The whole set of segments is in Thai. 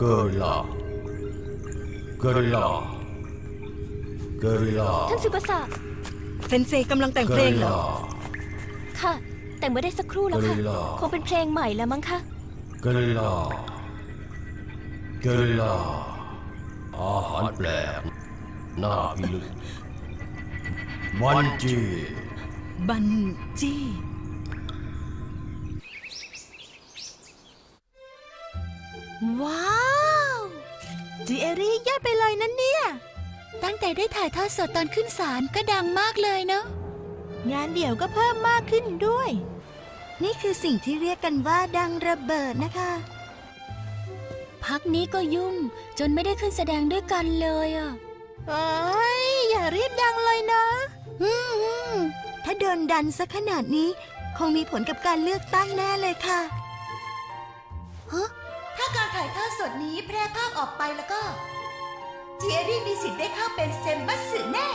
กอริลลากอริลลากอริลลาท่านสุภสะเซนเซกำลังแต่งกอเพลงริลเหรลาอค่ะ แต่งมาได้สักครู่แล้วค่ะกอริลลาคงเป็นเพลงใหม่แล้วมั้งคะกอริลลากอริลลาอาหารแปลกน่าพิลึกมันจี บันจี้ ว้าว จีเอรี่ยอดไปเลยนั่นเนี่ย ตั้งแต่ได้ถ่ายทอดสดตอนขึ้นศาลก็ดังมากเลยเนาะ งานเดี่ยวก็เพิ่มมากขึ้นด้วย นี่คือสิ่งที่เรียกกันว่าดังระเบิดนะคะ พักนี้ก็ยุ่งจนไม่ได้ขึ้นแสดงด้วยกันเลยอะเอ้ยอย่ารีบดังเลยนะ อืมอืมถ้าโดนดันสักขนาดนี้ คงมีผลกับการเลือกตั้งแน่เลยค่ะ ฮะ ถ้าการถ่ายทอดสดนี้แพร่ภาพออกไปแล้วก็เจียรี่มีสิทธิ์ได้เข้าเป็นเซมบัสสึแน่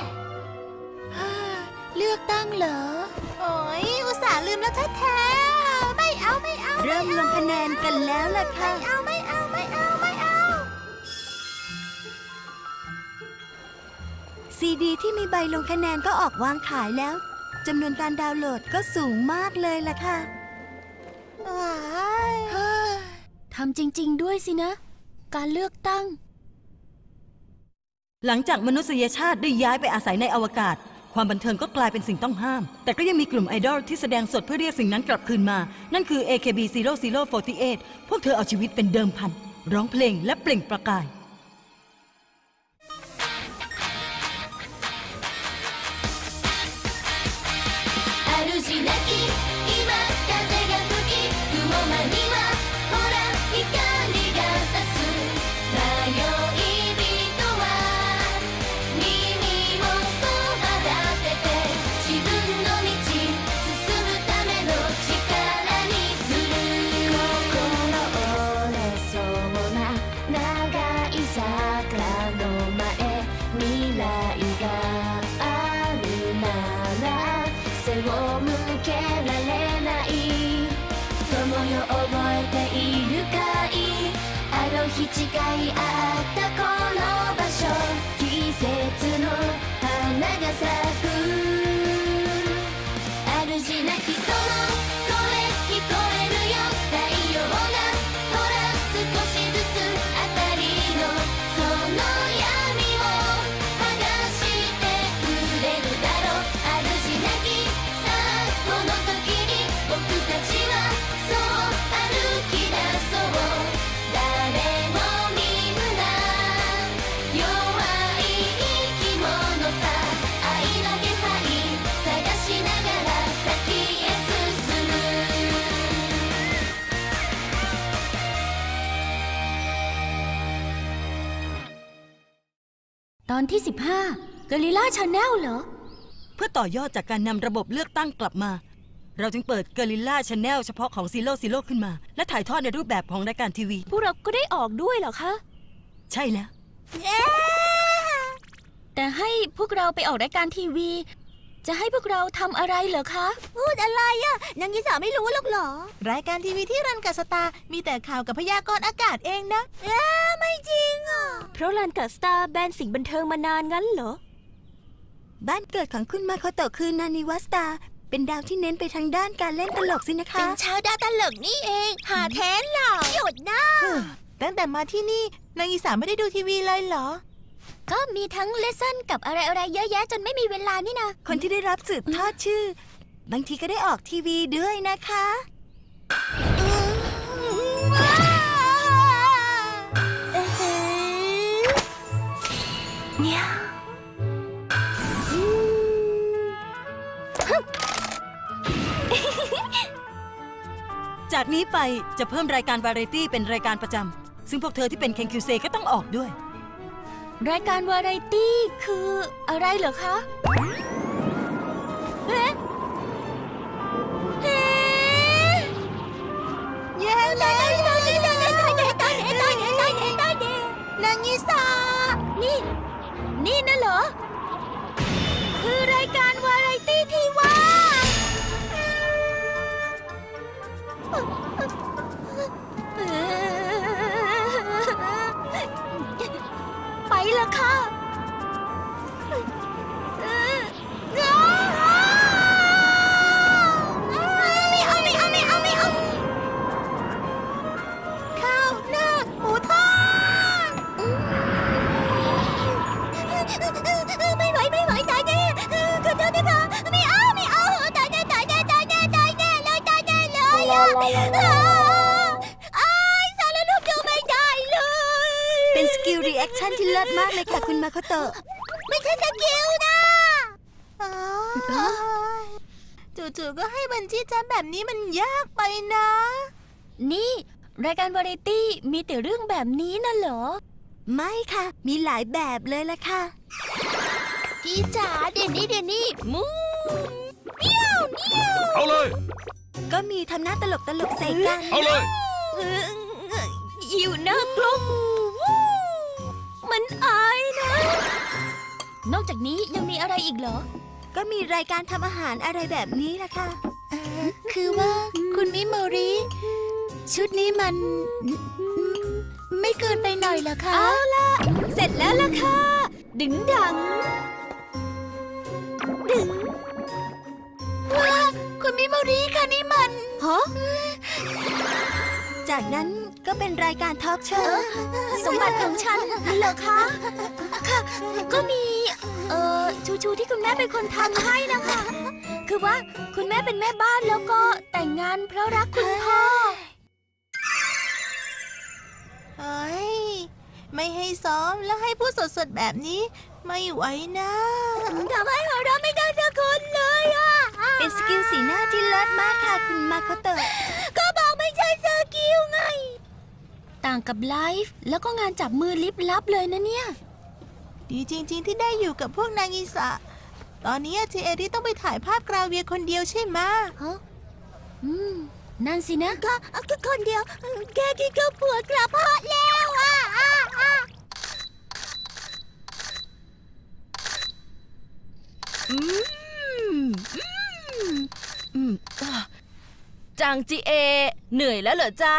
ฮ่าเลือกตั้งเหรอ โอ้ยอุตส่าห์ลืมแล้วแท้ๆไม่เอาไม่เอาเริ่มลงคะแนนกันแล้วล่ะค่ะ ไม่เอาไม่เอาไม่เอาไม่เอา ซีดีที่มีใบลงคะแนนก็ออกวางขายแล้วจำนวนการดาวน์โหลดก็สูงมากเลยล่ะค่ะ ว้ายเฮ้ยทำจริง ๆ ด้วยสินะ การเลือกตั้ง หลังจากมนุษยชาติได้ย้ายไปอาศัยในอวกาศ ความบันเทิงก็กลายเป็นสิ่งต้องห้าม แต่ก็ยังมีกลุ่มไอดอลที่แสดงสดเพื่อเรียกสิ่งนั้นกลับคืนมา นั่นคือ AKB 0048 พวกเธอเอาชีวิตเป็นเดิมพัน ร้องเพลงและเปล่งประกาย 主なき 違いあった ตอนที่ 15ก o ริล่าชาแนลเหรอ เพื่อต่อยอดจากการนำระบบเลือกตั้งกลับมา เราจึงเปิด g ก r i l l a Channel เฉพาะของ Zero Zero ขึ้นมา และถ่ายทอดในรูปแบบของรายการทีวี พวกเราก็ได้ออกด้วยเหรอคะ ใช่แล้ว แต่ให้พวกเราไปออกรายการทีวี จะให้พวกเราทำอะไรเหรอคะ พูดอะไรอะนางยิสาไม่รู้หรอกเหรอ รายการทีวีที่รันกับสตาร์มีแต่ข่าวกับพยากรณ์อากาศเองนะ เอ๊ะไม่จริงอะ เพราะลันกับสตาร์แบนสิ่งบันเทิงมานานงั้นเหรอ บ้านเกิดของคุณมาโคโตะคือนานิวัสตา เป็นดาวที่เน้นไปทางด้านการเล่นตลกสินะคะ เป็นชาวดาวตลกนี่เอง หาแทนเหรอหยุดนะตั้งแต่มาที่นี่นางอีสาไม่ได้ดูทีวีเลยเหรอ ก็มีทั้งเลสเซ่นกับอะไรอะไรๆเยอะแยะจนไม่มีเวลานี่นะ คนที่ได้รับสืบทอดชื่อ บางทีก็ได้ออกทีวีด้วยนะคะจากนี้ไปจะเพิ่มรายการวาไรตี้เป็นรายการประจำซึ่งพวกเธอที่เป็นเคนคิวเซก็ต้องออกด้วย รายการวาไรตี้คืออะไรเหรอคะเฮ้เฮ้แย่แล้วนางยิสานี่ นี่น่ะเหรอ 来了卡。 เลยค่ะคุณมาโคโตะไม่ใช่สกิลนะจู่ๆก็ให้บัญชีจำแบบนี้มันยากไปนะ นี่ รายการวาไรตี้มีแต่เรื่องแบบนี้น่ะเหรอ ไม่ค่ะ มีหลายแบบเลยละค่ะพี่จ๋าเดี๋ยวนี้เดี๋ยวนี้มูเอาเลย ก็มีทำหน้าตลกตลกๆใส่กัน เอาเลยอยู่หน้ากล้อง มันอายนะ นอกจากนี้ยังมีอะไรอีกเหรอ ก็มีรายการทำอาหารอะไรแบบนี้ละค่ะ คือว่าคุณมิโมริ ชุดนี้มันไม่เกินไปหน่อยเหรอคะเอาล่ะ เสร็จแล้วล่ะค่ะ ดึงดังว้าคุณมิโมริค่ะนี่มัน ฮะ จากนั้น ก็เป็นรายการทอล์กโชว์สมบัติของฉันเหรอคะ ค่ะ ก็มี เอ่อ ชูชูที่คุณแม่เป็นคนทำให้นะคะ คือว่าคุณแม่เป็นแม่บ้านแล้วก็แต่งงานเพราะรักคุณพ่อ เฮ้ย ไม่ให้ซ้อมแล้วให้พูดสดๆแบบนี้ ไม่ไหวนะทำให้หัวเราะไม่ได้สักคนเลยอะ เป็นสกิลสีหน้าที่เลิศมากค่ะ คุณมาโคโตะก็บอกไม่ใช่สกิลไง ต่างกับไลฟ์แล้วก็งานจับมือลิบลับเลยนะเนี่ย ดีจริง ๆ ที่ได้อยู่กับพวกนางอิสะ ตอนนี้เจเอริต้องไปถ่ายภาพกราเวียคนเดียวใช่ไหมะฮะอืม นั่นสินะ ก็ก็คนเดียวแค่ที่ก็ปวดกระเพาะแล้วอะอะอะจังจีเอ เหนื่อยแล้วเหรอจ๊ะ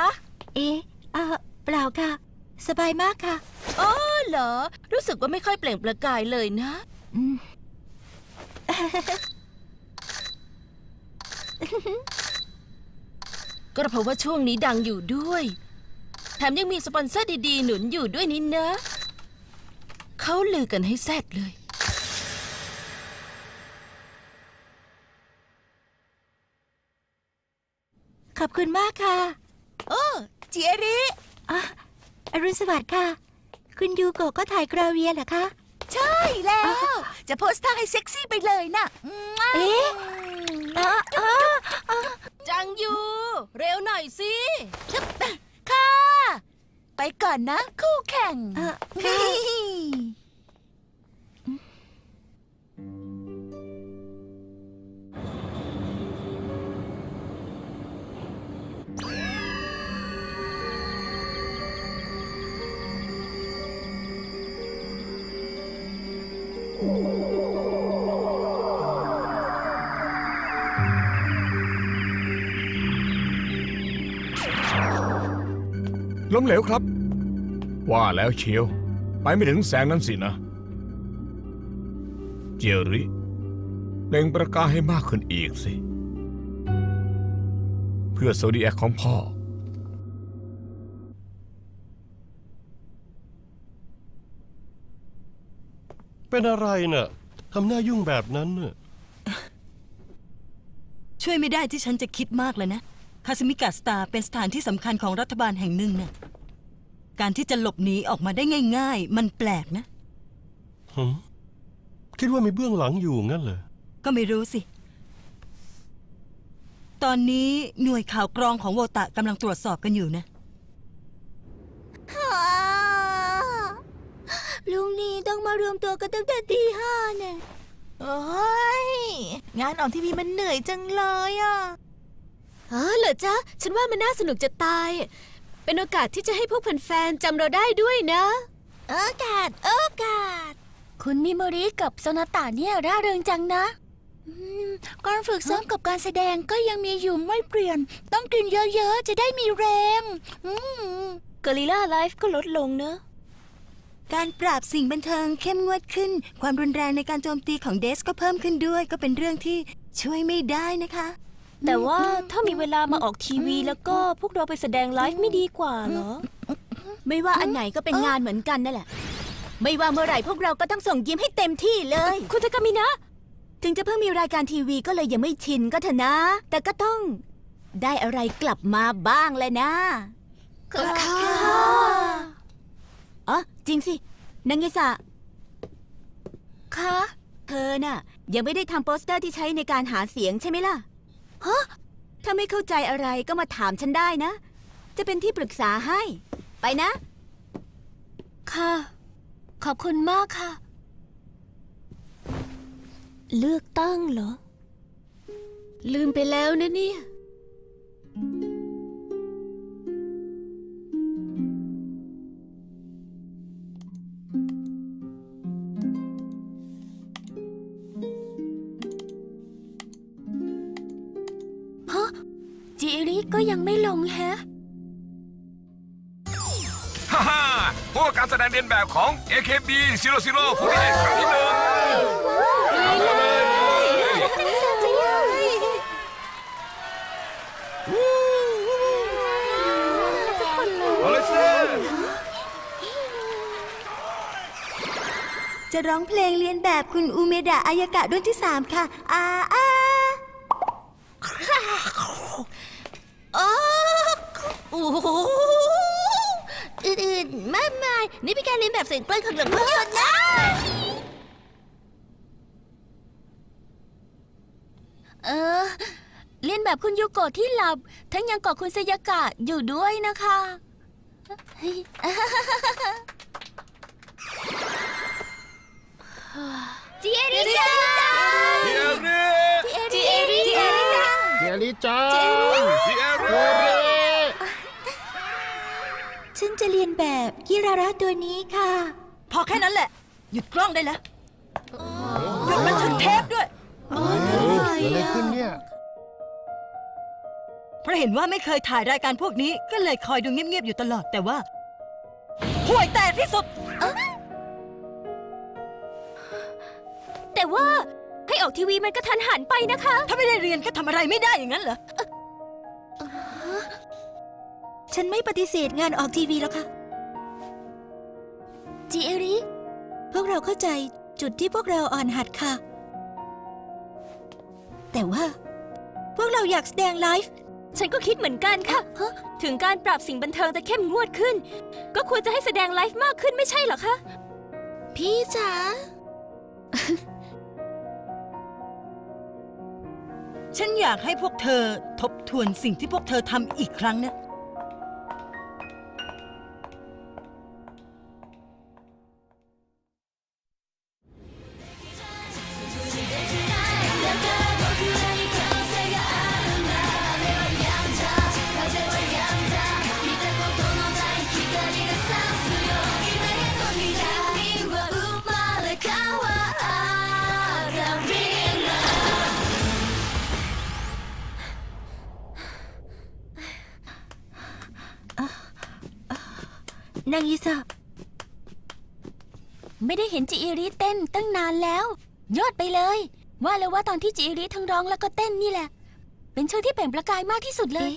เอ๊ะอะ เปล่าค่ะ สบายมากค่ะ อ๋อเหรอ รู้สึกว่าไม่ค่อยเปล่งประกายเลยนะก็เพราะว่าช่วงนี้ดังอยู่ด้วย แถมยังมีสปอนเซอร์ดีๆ หนุนอยู่ด้วยนี่นะ เขาลือกันให้แซดเลย ขอบคุณมากค่ะ โอ้เจเอริ อะอรุณสวัสดิ์ค่ะ คุณยูโกะก็ถ่ายกราเวียเหรอคะ ใช่แล้ว จะโพสท่าให้เซ็กซี่ไปเลยนะเอ๊ะอะอะอะจังยู เร็วหน่อยสิค่ะ ไปก่อนนะ คู่แข่งค่ะ มเหลวครับ ว่าแล้วเชียว ไปไม่ถึงแสงนั้นสินะ เจยริเปล่งประกายให้มากขึ้นอีกสิ เพื่อโซดีแอคของพ่อ เป็นอะไรน่ะทำหน้ายุ่งแบบนั้นน่ะช่วยไม่ได้ที่ฉันจะคิดมากเลยนะ คาสมิกาสตาร์เป็นสถานที่สำคัญของรัฐบาลแห่งหนึ่งนะ การที่จะหลบหนีออกมาได้ง่าย ๆ มันแปลกนะหึคิดว่ามีเบื้องหลังอยู่งั้นเหรอ ก็ไม่รู้สิ ตอนนี้หน่วยข่าวกรองของโวตะกำลังตรวจสอบกันอยู่นะลุงนี้ต้องมารวมตัวกันตั้งแต่ตีห้าเนี่ยโอ้ย งานออกทีวีมันเหนื่อยจังเลยอะอ๋อเหรอจ๊ะ ฉันว่ามันน่าสนุกจะตาย เป็นโอกาสที่จะให้พวกแฟนๆจำเราได้ด้วยนะ โอกาส โอกาส คุณมิโมริกับโซนาตาเนี่ยร่าเริงจังนะการฝึกซ้อมกับการแสดงก็ยังมีอยู่ไม่เปลี่ยน ต้องกินเยอะๆ จะได้มีแรงอืม กอริล่าไลฟ์ก็ลดลงเนอะการปราบสิ่งบันเทิงเข้มงวดขึ้น ความรุนแรงในการโจมตีของเดสก็เพิ่มขึ้นด้วย ก็เป็นเรื่องที่ช่วยไม่ได้นะคะ แต่ว่าถ้ามีเวลามาออกทีวีแล้วก็พวกเราไปแสดงไลฟ์ไม่ดีกว่าเหรอ ไม่ว่าอันไหนก็เป็นงานเหมือนกันนั่นแหละ ไม่ว่าเมื่อไหร่พวกเราก็ต้องส่งยิ้มให้เต็มที่เลย คุณทากามินะ ถึงจะเพิ่งมีรายการทีวีก็เลยยังไม่ชินก็เถอะนะ แต่ก็ต้อง ได้อะไรกลับมาบ้างเลยนะค่ะอ๋อจริงสินางเงสะค่ะเธอน่ะ ยังไม่ได้ทำโปสเตอร์ที่ใช้ในการหาเสียงใช่ไหมล่ะ ฮะถ้าไม่เข้าใจอะไรก็มาถามฉันได้นะ จะเป็นที่ปรึกษาให้ ไปนะ ค่ะ ขอบคุณมากค่ะ เลือกตั้งเหรอ ลืมไปแล้วนะเนี่ย ก็ยังไม่ลงแฮะ ฮ่าฮ่าพวกการแสดงเรียนแบบของ AKB 00 48ครั้งที่หนึ่งเอาเลยสิจะร้องเพลงเรียนแบบคุณอูเมดะอายากะรุ่นที่ 3 ค่ะ อาอา โอ้โหอื่นๆไม่ไม่นี่เป็นการเรียนแบบเสียงเปล่งของหลังภาพยนตร์นะเออ เรียนแบบคุณยูโกะที่หลับ ทั้งยังเกาะคุณเซยากะอยู่ด้วยนะคะเฮ้ยจิเอริจังเฮียเรีจิเอริจังเฮียลิจ้าเฮียเรีฉัน จะเรียนแบบกิราระตัวนี้ค่ะ พอแค่นั้นแหละ หยุดกล้องได้แล้วหยุดบันทึกเทปด้วยเกิดอะไรขึ้นเนี่ย เพราะเห็นว่าไม่เคยถ่ายรายการพวกนี้ก็เลยคอยดูเงียบๆอยู่ตลอดแต่ว่าห่วยแตกที่สุด แต่ว่าให้ออกทีวีมันก็ทันหันไปนะคะ ถ้าไม่ได้เรียนก็ทำอะไรไม่ได้อย่างนั้นเหรอ ฉันไม่ปฏิเสธงานออกทีวีแล้วค่ะจิเอริ พวกเราเข้าใจจุดที่พวกเราอ่อนหัดค่ะ แต่ว่า พวกเราอยากแสดงไลฟ์ ฉันก็คิดเหมือนกันค่ะ ถึงการปรับสิ่งบันเทิงจะเข้มงวดขึ้น ก็ควรจะให้แสดงไลฟ์มากขึ้นไม่ใช่เหรอคะ พี่จ๋า ฉันอยากให้พวกเธอทบทวนสิ่งที่พวกเธอทำอีกครั้งนะ นางยิสะไม่ได้เห็นจิเอริเต้นตั้งนานแล้ว ยอดไปเลย ว่าเลยว่าตอนที่จิเอริทั้งร้องแล้วก็เต้นนี่แหละ เป็นช่วงที่เปล่งประกายมากที่สุดเลย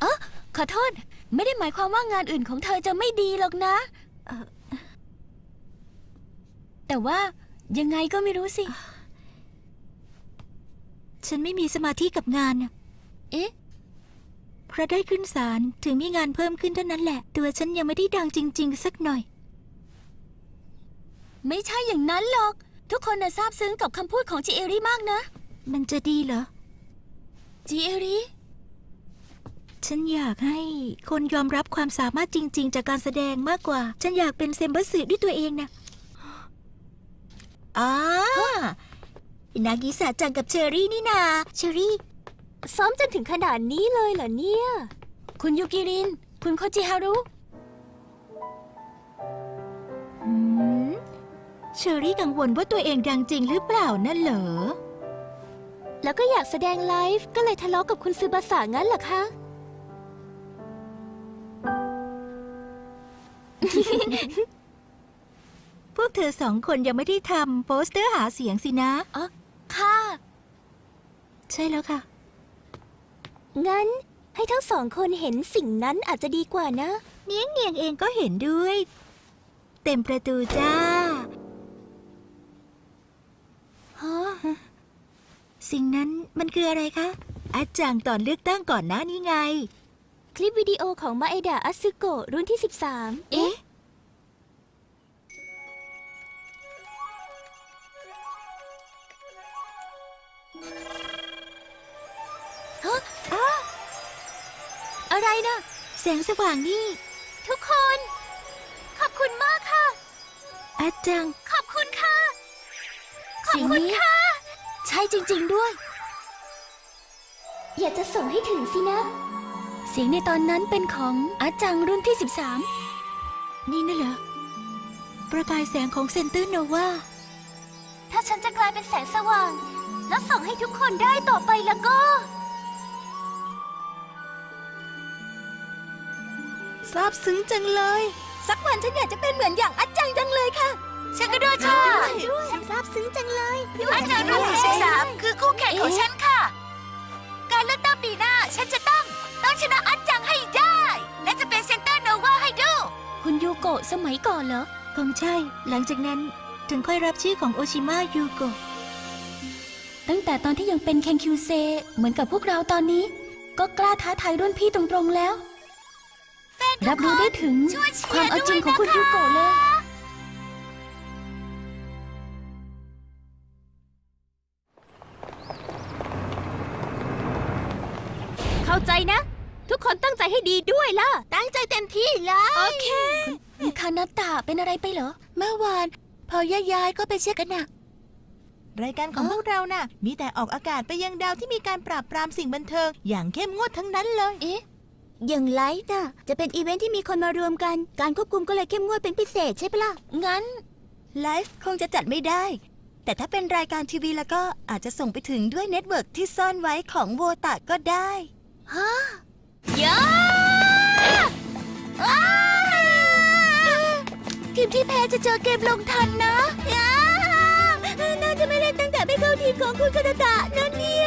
เอ๋อขอโทษ ไม่ได้หมายความว่างานอื่นของเธอจะไม่ดีหรอกนะ เอ่อ แต่ว่ายังไงก็ไม่รู้สิ ฉันไม่มีสมาธิกับงานน่ะเอ๊ะ เพราะได้ขึ้นศาลถึงมีงานเพิ่มขึ้นเท่านั้นแหละ ตัวฉันยังไม่ได้ดังจริง ๆ สักหน่อย ไม่ใช่อย่างนั้นหรอก ทุกคนน่ะซาบซึ้งกับคำพูดของจิเอริมากนะ มันจะดีเหรอ จิเอริ ฉันอยากให้คนยอมรับความสามารถจริง ๆ จากการแสดงมากกว่า ฉันอยากเป็นเซมบัสสึด้วยตัวเองนะอ่านากิสะจังกับเชอรี่นี่นา เชอรี่ ซ้อมจนถึงขนาดนี้เลยเหรอเนี่ย คุณยูกิริน คุณโคจิฮารุหืมเชอรี่กังวลว่าตัวเองดังจริงหรือเปล่านั่นเหรอ แล้วก็อยากแสดงไลฟ์ก็เลยทะเลาะกับคุณซือบาสะงั้นเหรอคะ พวกเธอสองคนยังไม่ได้ทำโปสเตอร์หาเสียงสินะค่ะ ใช่แล้วค่ะ งั้นให้ทั้งสองคนเห็นสิ่งนั้นอาจจะดีกว่านะ เนียงเนียงเองก็เห็นด้วย เต็มประตูจ้าฮะสิ่งนั้นมันคืออะไรคะ อาจังตอนเลือกตั้งก่อนหน้านี้ไง คลิปวิดีโอของมาเอดะอัสึโกะรุ่นที่ 13 เอ๊ะ แสงสว่างนี่ ทุกคน ขอบคุณมากค่ะ อาจัง ขอบคุณค่ะ ขอบคุณค่ะ ใช่จริง ๆด้วย อยากจะส่งให้ถึงสินะ เสียงในตอนนั้นเป็นของอาจังรุ่นที่นี่น่ะเหรอ ประกายแสงของเซนเตอร์โนวา13ถ้าฉันจะกลายเป็นแสงสว่าง แล้วส่องให้ทุกคนได้ต่อไปแล้วก็ ซาบซึ้งจังเลย สักวันฉันอยากจะเป็นเหมือนอย่างอาจังจังเลยค่ะ ฉันก็ด้วยค่ะฉันซาบซึ้งจังเลยอาจารย์รุ่นที่13คือคู่แข่งของฉันค่ะ การเลือกตั้งปีหน้าฉันจะต้องต้องชนะอันจังให้ได้ และจะเป็นเซนเตอร์โนวาให้ดู คุณยูโกะสมัยก่อนเหรอ คงใช่ หลังจากนั้นถึงค่อยรับชื่อของโอชิมะยูโกะ ตั้งแต่ตอนที่ยังเป็นเคนคิวเซเหมือนกับพวกเราตอนนี้ ก็กล้าท้าทายรุ่นพี่ตรงๆแล้ว รับรู้ได้ถึงความเอาจริงของคุณยูโกะเลย เข้าใจนะ ทุกคนตั้งใจให้ดีด้วยล่ะ ตั้งใจเต็มที่เลย โอเคคานาตะเป็นอะไรไปเหรอ เมื่อวาน พอย่ายๆก็ไปเช็คกันนะรายการของอ๋อพวกเราน่ะ มีแต่ออกอากาศไปยังดาวที่มีการปราบปรามสิ่งบันเทิง อย่างเข้มงวดทั้งนั้นเลย เอ๊ะ อย่างไลฟ์น่ะ จะเป็นอีเวนท์ที่มีคนมารวมกัน การควบคุมก็เลยเข้มงวดเป็นพิเศษใช่ปะล่ะ งั้น ไลฟ์คงจะจัดไม่ได้ แต่ถ้าเป็นรายการทีวีแล้วก็อาจจะส่งไปถึงด้วยเน็ตเวิร์กที่ซ่อนไว้ของโวตาก็ได้ฮะเยอะทีมที่แพ้จะเจอเกมลงทันนะน่าจะไม่เล่นตั้งแต่ไม่เข้าทีมของคุณคานาตะนั่นเนี่ย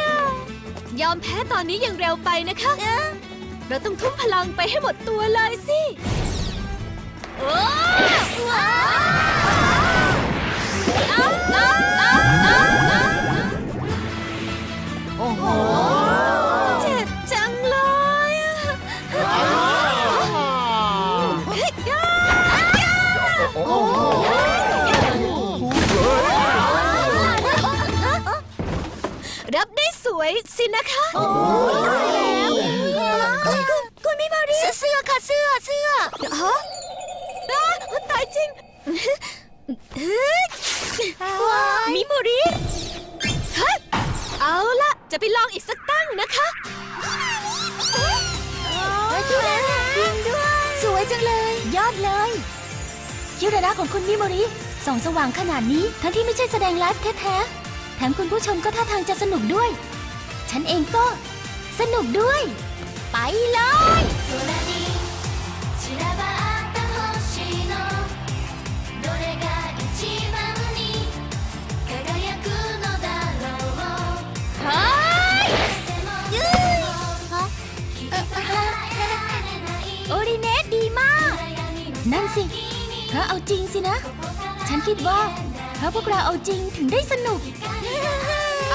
ยอมแพ้ตอนนี้ยังเร็วไปนะคะ เราต้องทุ่มพลังไปให้หมดตัวเลยสิโอ้ว้าวอ้าวอ้าวอ้าวอ้าวโอ้โหเจ็บจังเลยอะรับได้สวยสินะคะ โอ้แล้วคุณ คุณมิมารีเสื้อค่ะเสื้อเสื้อฮะอ้าตายจริงมิโมริฮะเอาละจะไปลองอีกสักตั้งนะคะจริงด้วย สวยจังเลย ยอดเลย คิวระดาของคุณมิโมริส่องสว่างขนาดนี้ ทั้งที่ไม่ใช่แสดงไลฟ์แท้ๆ แถมคุณผู้ชมก็ท่าทางจะสนุกด้วย ฉันเองก็ สนุกด้วย ไปเลยโอริเนสดีมาก นั่นสิเพราะเอาจริงสินะ ฉันคิดว่าเพาพวกเราเอาจริงถึงได้สนุก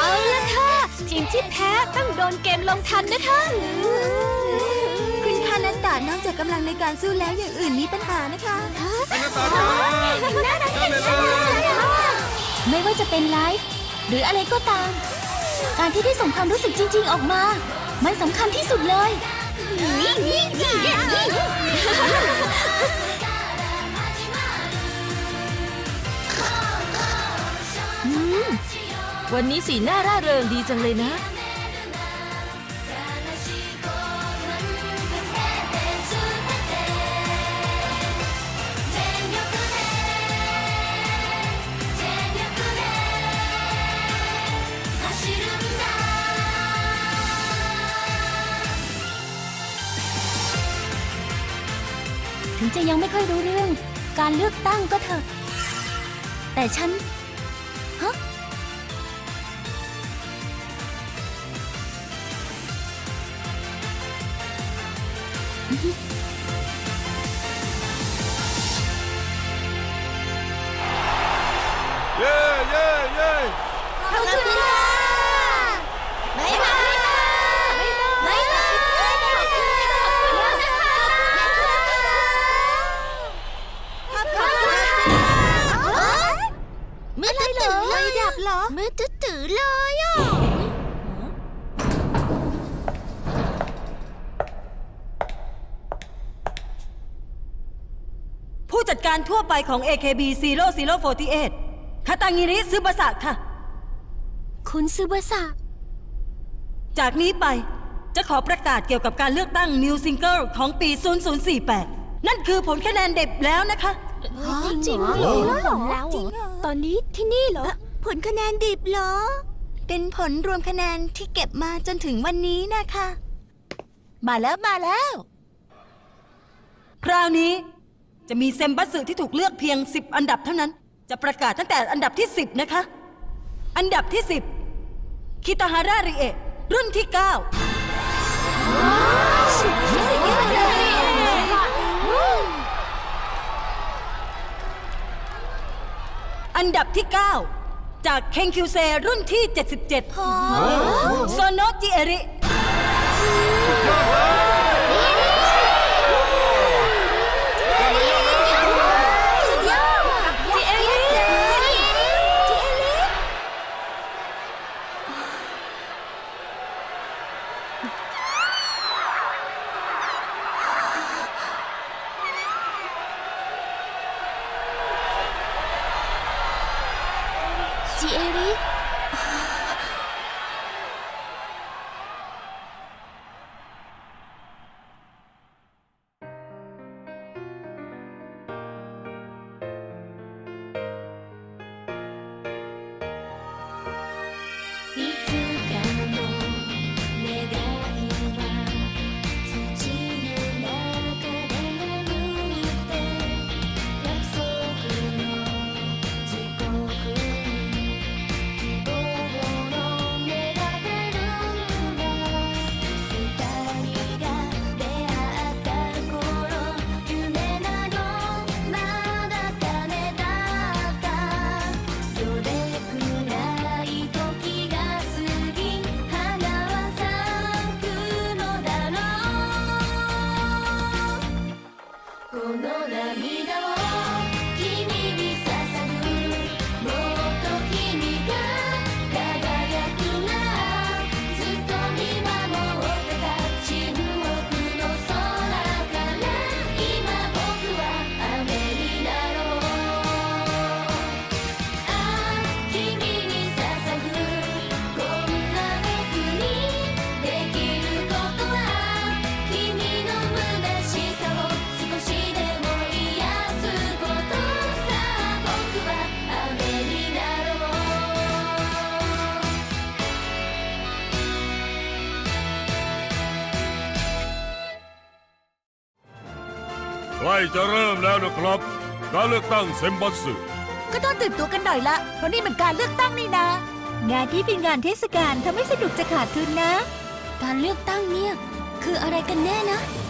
เอาละค่ะ ทีมที่แพ้ต้องโดนเกมลงทันนะคะ คุณคานันตานอกจากกำลังในการสู้แล้วอย่างอื่นมีปัญหานะคะไม่ว่าจะเป็นไลฟ์หรืออะไรก็ตาม การที่ได้ส่งความรู้สึกจริง ๆ ออกมา มันสำคัญที่สุดเลย วันนี้สีหน้าร่าเริงดีจังเลยนะ ถึงจะยังไม่ค่อยรู้เรื่อง การเลือกตั้งก็เถอะ แต่ฉัน ขมื่อบคุดตื่นยดับหรอมืดตื่นเยอ่ผู้จัดการทั่วไปของ AKB 0048คาตางิริซึบะสะค่ะ คุณซึบะสะจากนี้ไปจะขอประกาศเกี่ยวกับการเลือกตั้ง New Single ของปี 0048 นั่นคือผลคะแนนเด็บแล้วนะคะ จริงเหรอแล้วเหรอตอนนี้ที่นี่เหรอ ผลคะแนนดิบเหรอ เป็นผลรวมคะแนนที่เก็บมาจนถึงวันนี้นะคะ มาแล้วมาแล้ว คราวนี้จะมีเซมบัสสึที่ถูกเลือกเพียง 10 อันดับเท่านั้น จะประกาศตั้งแต่อันดับที่ 10 นะคะ อันดับที่ 10 คิตาฮาราริเอะรุ่นที่ 9 อันดับที่ 9 จากเคนคิวเซรุ่นที่ 77โซโนจิเอริจี จะเริ่มแล้วนะครับ การเลือกตั้งเซมบัสสึก็ต้องตื่นตัวกันหน่อยละ เพราะนี่มันการเลือกตั้งนี่นะ งานที่เป็นงานเทศกาลทำให้สนุกจะขาดทุนนะ การเลือกตั้งเนี่ย คืออะไรกันแน่นะ「